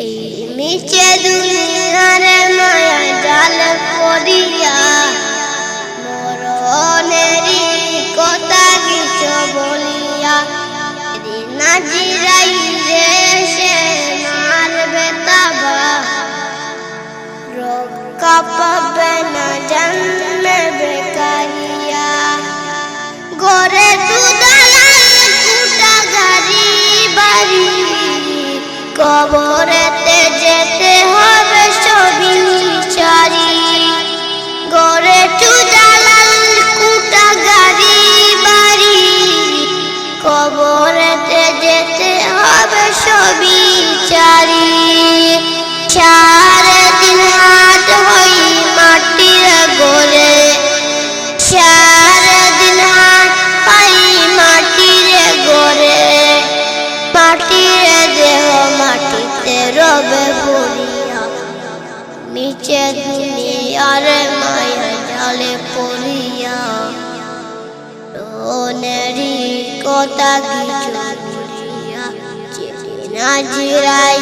এই মিছে দুনিয়ার মায়া জাল করিয়া মরণেরই কথা কিছু বলিয়া নাজিরাই রে সে মারবে তাবা রক্ষা পাবে না জন্মে বেকারিয়া। ঘরে দুদালাল কুটা গাড়ি, বাড়ি, কবরে যেতে হবে সবই চারি। গড়ে চুজালাল কুটা গাড়ি বাড়ি। কবরেতে যেতে হবে সবই চারি। সারে দিন হাট হই মাটির গড়ে। সারে দিন হাট হই মাটির গড়ে। মাটির নিচে দুনিয়ার মায়া জালে পড়িয়া রোনেরি কথা কিছু বুঝিয়া জিরাই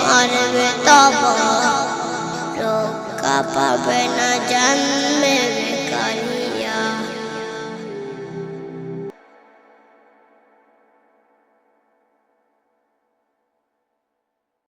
মারবে তব, রক্ষা পাবে না জন্মে বেকারি